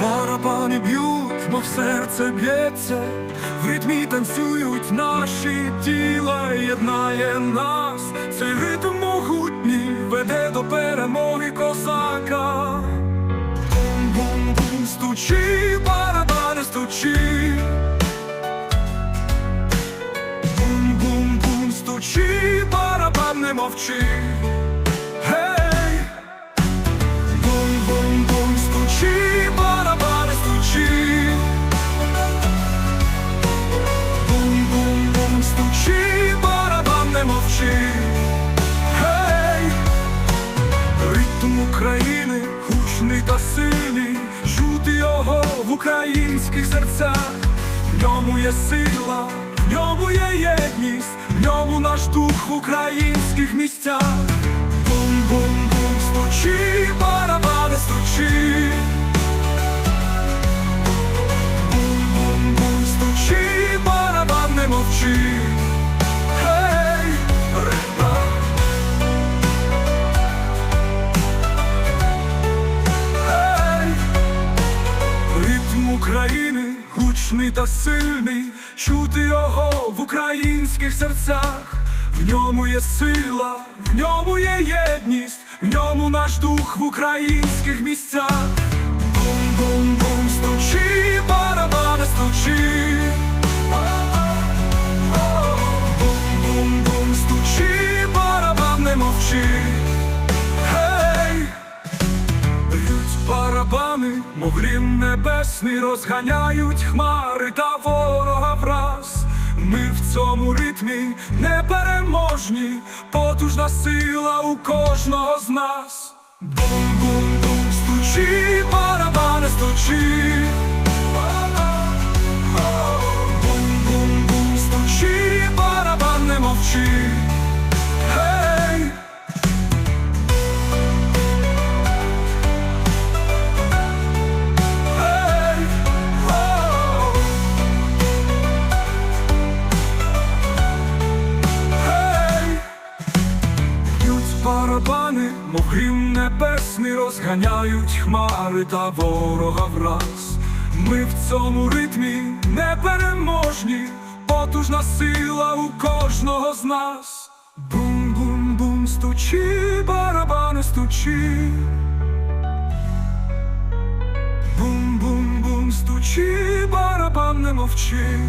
барабани б'ють, мов серце б'ється, в ритмі танцюють наші тіла, єднає нас, цей ритм могутній веде до перемоги козака. Бум-бум-бум, стучи, барабани стучи. Бум-бум-бум, стучи, барабан не мовчи. Українських серцях, в ньому є сила, в ньому є єдність, в ньому наш дух в українських місцях. Бум-бум-бум, стучи, гучний та сильний, чути його в українських серцях, в ньому є сила, в ньому є єдність, в ньому наш дух в українських місцях. Бум-бум-бум, стучи, барабани, мов грім небесний, розганяють хмари та ворога враз. Ми в цьому ритмі непереможні, потужна сила у кожного з нас. Бум-бум-бум, стучи, барабани стучи. Бум-бум-бум, стучи, барабан не мовчи. Барабани, мов грім небесний, розганяють хмари та ворога враз. Ми в цьому ритмі непереможні, потужна сила у кожного з нас. Бум-бум-бум, стучи, барабани стучи. Бум-бум-бум, стучи, барабан не мовчи.